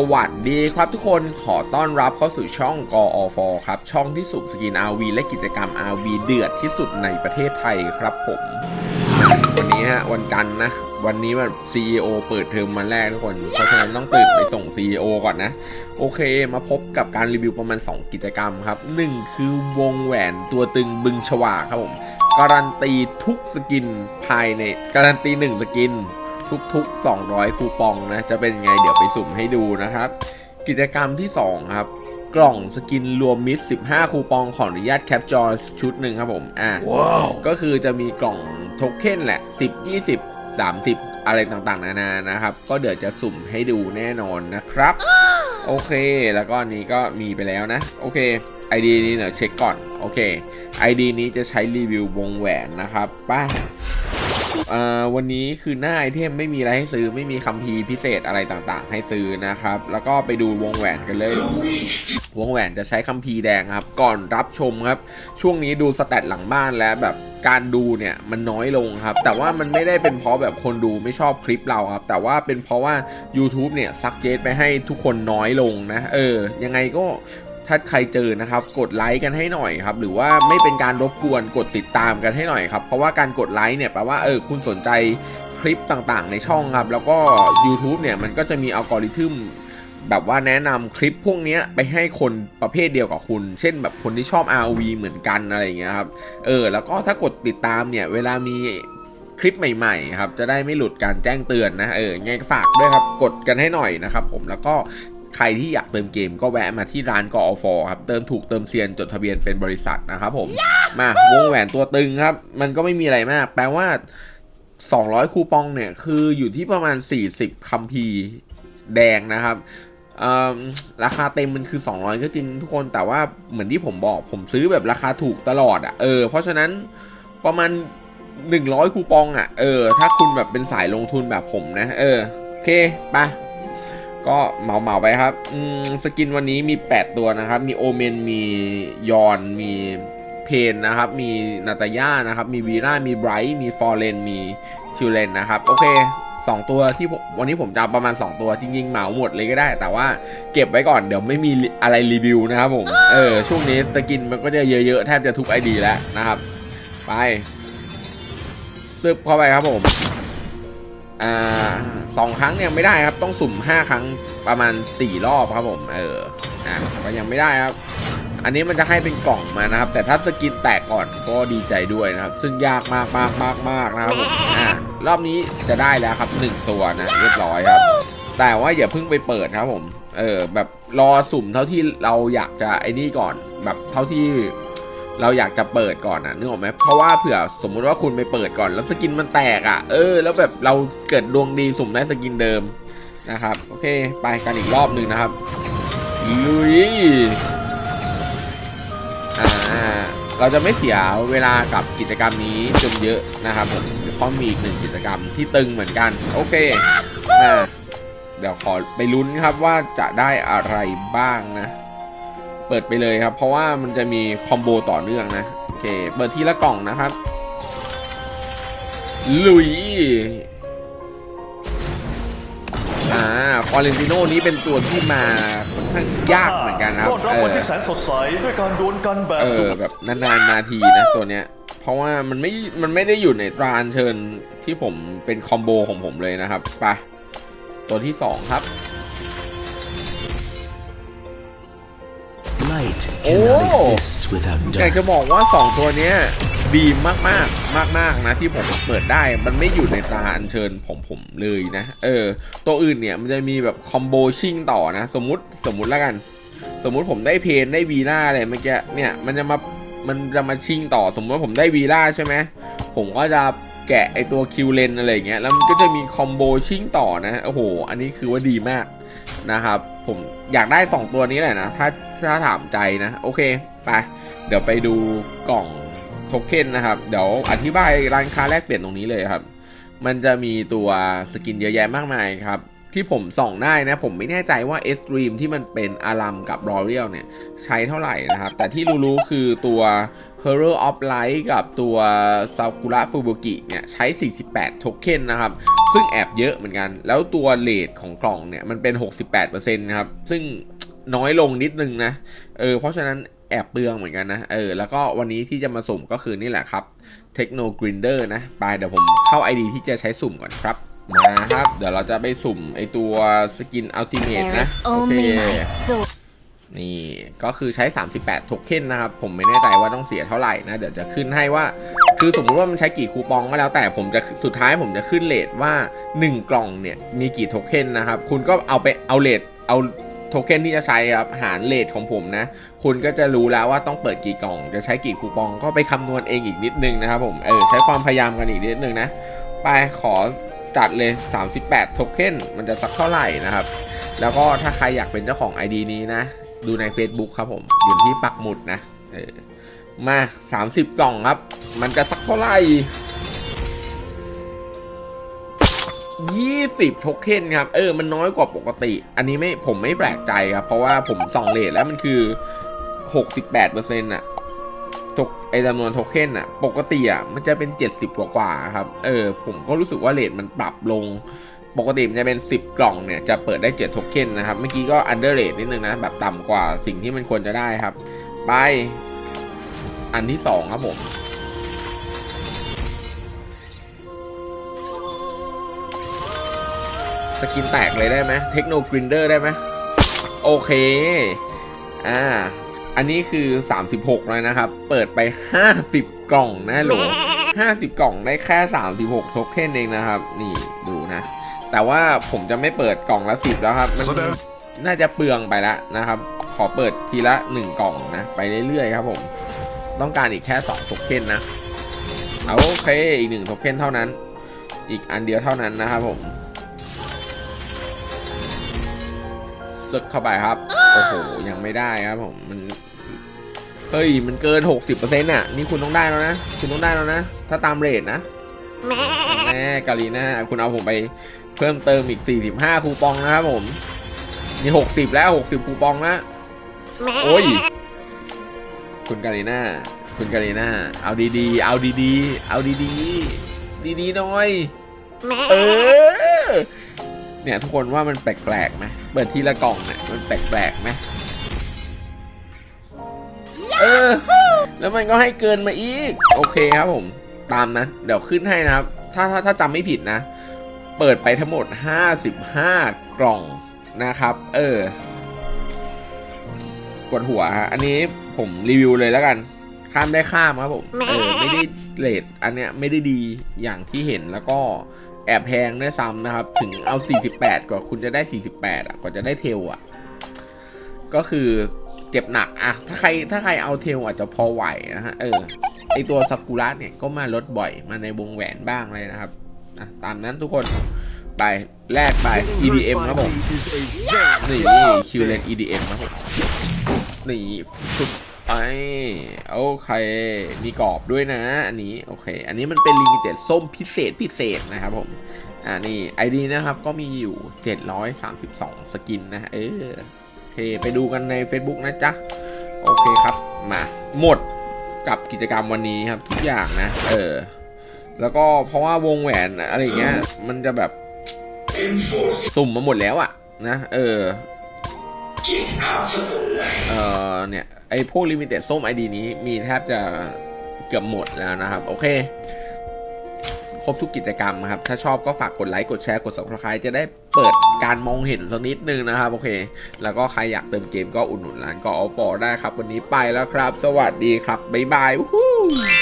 สวัสดีครับทุกคนขอต้อนรับเข้าสู่ช่องกอฟครับ ช่องที่สุ่มสกิน RV และกิจกรรม RV เดือดที่สุดในประเทศไทยครับผม วันนี้ฮะวันจันทร์นะ วันนี้แบบ CEO เปิดเทอมวันแรกทุกคน เพราะฉะนั้นต้องตื่นไปส่ง CEO ก่อนนะ โอเคมาพบกับการรีวิวประมาณ 2 กิจกรรมครับ 1 คือวงแหวนตัวตึงบึงฉวาครับผม การันตีทุกสกินภายในการันตี 1 สกิน ทุกๆ 200 คูปองนะ จะเป็นไงเดี๋ยวไปสุ่มให้ดูนะครับ กิจกรรมที่ 2 ครับ กล่องสกินรวมมิตร15 คูปองขออนุญาตแคปจอชุดหนึ่งครับผม อะก็คือจะมีกล่องโทเค็นแหละ 10 20 30 อะไรต่างๆ นานานะครับ ก็เดี๋ยวจะสุ่มให้ดูแน่นอนนะครับ โอเค แล้วก็อันนี้ก็มีไปแล้วนะ โอเค ID นี้เดี๋ยวเช็คก่อน โอเค ID นี้จะใช้รีวิววงแหวนนะครับป้า เอ่อวันนี้คือหน้าไอเทมไม่มีอะไรให้ซื้อไม่มีคัมภีร์พิเศษอะไรต่างๆ ให้ซื้อนะครับ แล้วก็ไปดูวงแหวนกันเลย วงแหวนจะใช้คัมภีร์แดงครับ ก่อนรับชมครับ ช่วงนี้ดูสแตทหลังบ้านแล้วแบบการดูเนี่ยมันน้อยลงครับ แต่ว่ามันไม่ได้เป็นเพราะแบบคนดูไม่ชอบคลิปเราครับ แต่ว่าเป็นเพราะว่า YouTube เนี่ยซักเจตไปให้ทุกคนน้อยลงนะ เออ ยังไงก็ ถ้าใครเจอนะครับ กดไลค์กันให้หน่อยครับ หรือว่าไม่เป็นการรบกวนกดติดตามกันให้หน่อยครับ เพราะว่าการกดไลค์เนี่ยแปลว่าเออคุณสนใจคลิปต่างๆ ในช่องครับ แล้วก็ YouTube เนี่ยมันก็จะมีอัลกอริทึมแบบว่าแนะนำคลิปพวกนี้ไปให้คนประเภทเดียวกับคุณ เช่นแบบคนที่ชอบ ROV เหมือนกันอะไรอย่างเงี้ยครับ เออ แล้วก็ถ้ากดติดตามเนี่ย เวลามีคลิปใหม่ๆครับ จะได้ไม่หลุดการแจ้งเตือนนะ เออไงฝากด้วยครับ กดกันให้หน่อยนะครับผม แล้วก็ ใครที่อยากเติมเกมก็แวะมาที่ร้านกอฟครับ เติมถูกเติมเซียนจดทะเบียนเป็นบริษัทนะครับผม มาวงแหวนตัวตึงครับ มันก็ไม่มีอะไรมาก แปลว่า 200 คูปองเนี่ย คืออยู่ที่ประมาณ 40คัมภีร์แดงนะครับเอิ่มราคาเต็มมันคือ 200 ก็จริงทุกคนแต่ว่าเหมือนที่ผมบอก ผมซื้อแบบราคาถูกตลอดอะ่ะเออเพราะฉะนั้นประมาณ 100 คูปองอะ่ะเออถ้าคุณแบบเป็นสายลงทุนแบบผมนะ เออ โอเคไป ก็เหมาเหมาไปครับสกินวันนี้มี 8 ตัวนะครับ มีโอเมน มียอน มีเพนนะครับ มีนาตาย่านะครับ มีวีร่า มีไบรท์ มีฟอร์เรน มีคิวเลนนะครับ โอเค2 ตัวที่วันนี้ผมจะเอาประมาณ 2 ตัวจริงๆเหมาหมดเลยก็ได้ แต่ว่าเก็บไว้ก่อนเดี๋ยวไม่มีอะไรรีวิวนะครับผม เออ ช่วงนี้สกินมันก็จะเยอะๆ แทบจะทุกไอดีแล้วนะครับ ไปซึบเข้าไปครับผม อ่าสองครั้งเนี่ยไม่ได้ครับ ต้องสุ่ม5ครั้งประมาณ4รอบครับผมเอออะก็ยังไม่ได้ครับ อันนี้มันจะให้เป็นกล่องมานะครับ แต่ถ้าสกินแตกก่อนก็ดีใจด้วยนะครับ ซึ่งยากมากมากมากมากนะครับผมอ่ารอบนี้จะได้แล้วครับ1ตัวนะเรียบร้อยครับ แต่ว่าอย่าเพิ่งไปเปิดครับผม เออแบบรอสุ่มเท่าที่เราอยากจะไอ้นี่ก่อน แบบเท่าที่ เราอยากจะเปิดก่อนนะนึกออกไหมเพราะว่าเผื่อสมมุติว่าคุณไปเปิดก่อน แล้วสกินมันแตกอะ่ะ เออ แล้วแบบเราเกิดดวงดีสุ่มได้สกินเดิมนะครับ โอเค ไปกันอีกรอบหนึ่งนะครับ ลุย อ่า เราจะไม่เสียเวลากับกิจกรรมนี้จนเยอะนะครับผมเพราะมีอีกหนึ่งกิจกรรมที่ตึงเหมือนกัน โอเคมาเดี๋ยวขอไปลุ้นครับว่าจะได้อะไรบ้างนะ เปิดไปเลยครับ เพราะว่ามันจะมีคอมโบต่อเนื่องนะ โอเค เปิดทีละกล่องนะครับ ลุย อ่าฟอเรนติโนนี้เป็นตัวที่มาค่อนข้างยากเหมือนกันนะครับต้อนรับเอวันอที่แสนสดใสด้วยการดวลกันแบบเอสุอดแบบนานๆนาทีนะตัวเนี้ย เพราะว่ามันไม่ มันไม่ได้อยู่ในตราอัญเชิญที่ผมเป็นคอมโบของผมเลยนะครับ ไป ตัวที่สองครับ Light Oh. cannot exist without อยากจะ dark. บอกว่า 2 ตัวเนี้ยดีมากมากมากมากๆนะที่ผมเปิดได้มันไม่อยู่ในตราอัญเชิญผมผมเลยนะ เออ ตัวอื่นเนี่ยมันจะมีแบบคอมโบชิ่งต่อนะ สมมุติสมมุติแล้วกัน สมมุติผมได้เพนได้วีล่าอะไรเมื่อกี้เนี่ยมันจะมามันจะมาชิงต่อ สมมติว่าผมได้วีล่าใช่ไหมผมก็จะแกะไอตัวคิวเลนอะไรอย่างเงี้ยแล้วมันก็จะมีคอมโบชิงต่อนะโอ้โห อันนี้คือว่าดีมาก นะครับผมอยากได้ 2 ตัวนี้แหละนะ ถ้าถ้าถามใจนะ โอเค ไป เดี๋ยวไปดูกล่องโทเค็นนะครับ เดี๋ยวอธิบายร้านค้าแลกเปลี่ยนตรงนี้เลยครับ มันจะมีตัวสกินเยอะแยะมากมายครับ ที่ผมส่องได้นะ ผมไม่แน่ใจว่า S Dream ที่มันเป็นอารัมกับ Royal เนี่ย ใช้เท่าไหร่นะครับ แต่ที่รู้ๆคือตัว Hero of Light กับตัว Sakura Fubuki เนี่ยใช้ 48 โทเค็นนะครับ ซึ่งแอบเยอะเหมือนกัน แล้วตัวเลทของกล่องเนี่ยมันเป็น 68%นะครับ ซึ่งน้อยลงนิดนึงนะ เออ เพราะฉะนั้นแอบเปลืองเหมือนกันนะ เออ แล้วก็วันนี้ที่จะมาสุ่มก็คือนี่แหละครับเทคโนกรินเดอร์นะ ไปเดี๋ยวผมเข้า ID ที่จะใช้สุ่มก่อนครับ มาครับ เดี๋ยวเราจะไปสุ่มไอตัวสกินอัลติเมท There นะ is โอเค only my soul. นี่ก็คือใช้ 38 โทเค็นนะครับ ผมไม่แน่ใจว่าต้องเสียเท่าไหร่นะ เดี๋ยวจะขึ้นให้ว่า คือสมมุติว่ามันใช้กี่คูปองก็แล้วแต่ผมจะสุดท้ายผมจะขึ้นเลทว่า 1 กล่องเนี่ยมีกี่โทเค็นนะครับ คุณก็เอาไปเอาเลทเอาโทเค็นที่จะใช้ครับหารเลทของผมนะ คุณก็จะรู้แล้วว่าต้องเปิดกี่กล่อง จะใช้กี่คูปองก็ไปคำนวณเองอีกนิดนึงนะครับผมเออใช้ความพยายามกันอีกนิดนึงนะ ไปขอจัดเลย 38 โทเค็นมันจะสักเท่าไหร่นะครับ แล้วก็ถ้าใครอยากเป็นเจ้าของ ID นี้นะ ดูใน Facebook ครับผมอยู่ที่ปักหมุดนะเออมา 30 กล่องครับ มันจะสักเท่าไหร่20โทเค็นครับ เออ มันน้อยกว่าปกติ อันนี้ไม่ผมไม่แปลกใจครับ เพราะว่าผมส่องเลทแล้วมันคือ68%อะทกไอจำนวนโทเค็นอะปกติอะมันจะเป็น70กว่ากว่าครับ เออ ผมก็รู้สึกว่าเลทมันปรับลง ปกติมันจะเป็น 10 กล่องเนี่ยจะเปิดได้ 7 โทเค็นนะครับ เมื่อกี้ก็อันเดอร์เรทนิดนึงนะ แบบต่ำกว่าสิ่งที่มันควรจะได้ครับ ไป อันที่ 2 ครับผม สกินแตกเลยได้ไหมเทคโนกรินเดอร์ได้ไหมโอเค อ่า อันนี้คือ 36เลยนะครับ เปิดไป 50 กล่องนะหล50 กล่องได้แค่ 36 โทเค็นเองนะครับ นี่ดูนะ แต่ว่าผมจะไม่เปิดกล่องละ10แล้วครับ มันแสดงน่าจะเปลืองไปแล้วนะครับ ขอเปิดทีละ1กล่องนะ ไปเรื่อยๆครับผม ต้องการอีกแค่2โทเค็นนะเอาโอเคอีก1โทเค็นเท่านั้น อีกอันเดียวเท่านั้นนะครับผมซึกเข้าไปครับ โอ้โห ยังไม่ได้ครับผม มัน เฮ้ย มันเกิน 60%น่ะ นี่คุณต้องได้แล้วนะ คุณต้องได้แล้วนะ ถ้าตามเรทนะแม่ กาลีน่าคุณเอาผมไปเพิ่มเติมอีก 45 คูปองนะครับผมนี่60 แล้ว 60 คูปองแล้วโอ้ย คุณกาลีน่าคุณกาลีน่าเอาดีๆ เอาดีๆ เอาดีๆ ดีๆหน่อย เออ เนี่ยทุกคนว่ามันแปลกๆไหมเปิดทีละกล่องเนี่ยมันแปลกๆไหมเออ แล้วมันก็ให้เกินมาอีก โอเคครับผม ตามนั้น เดี๋ยวขึ้นให้นะครับ ถ้าถ้าถ้าจำไม่ผิดนะ เปิดไปทั้งหมด 55 กล่องนะครับ เออปวดหัวฮะอันนี้ผมรีวิวเลยแล้วกัน ข้ามได้ข้ามครับผมเออไม่ได้เลทอันเนี้ยไม่ได้ดีอย่างที่เห็นแล้วก็แอบแพงด้วยซ้ำนะครับ ถึงเอา 48กว่าคุณจะได้ 48 อะกว่าจะได้เทลอะ ก็คือเจ็บหนักอะถ้าใครถ้าใครเอาเทลอาจจะพอไหวนะฮะ เออ ไอตัวซากุระเนี่ยก็มาลดบ่อยมาในวงแหวนบ้างเลยนะครับอะตามนั้นทุกคนไปแลกไป EDM ครับผมนี่คิวเลน EDM ครับผมนี่สุดไปโอเค มีกรอบด้วยนะอันนี้โอเค อันนี้มันเป็นลิมิเต็ดส้มพิเศษพิเศษนะครับผมอ่านี่ ID นะครับก็มีอยู่ 732 สกินนะ เออโอเค ไปดูกันใน Facebook นะจ๊ะ โอเคครับ มา หมด กับกิจกรรมวันนี้ครับ ทุกอย่างนะ เออ แล้วก็เพราะว่าวงแหวนอะไรเงี้ย มันจะแบบสุ่มมาหมดแล้วอะนะเออเออเนี่ยไอพวกลิมิเต็ดส้มไอดีนี้มีแทบจะเกือบหมดแล้วนะครับ โอเค ครบทุกกิจกรรมครับ ถ้าชอบก็ฝากกดไลค์กดแชร์กด subscribe จะได้เปิดการมองเห็นสักนิดนึงนะครับ โอเค แล้วก็ใครอยากเติมเกมก็อุดหนุนร้านก็ออฟฟอร์ได้ครับ วันนี้ไปแล้วครับ สวัสดีครับบ๊ายบายวู้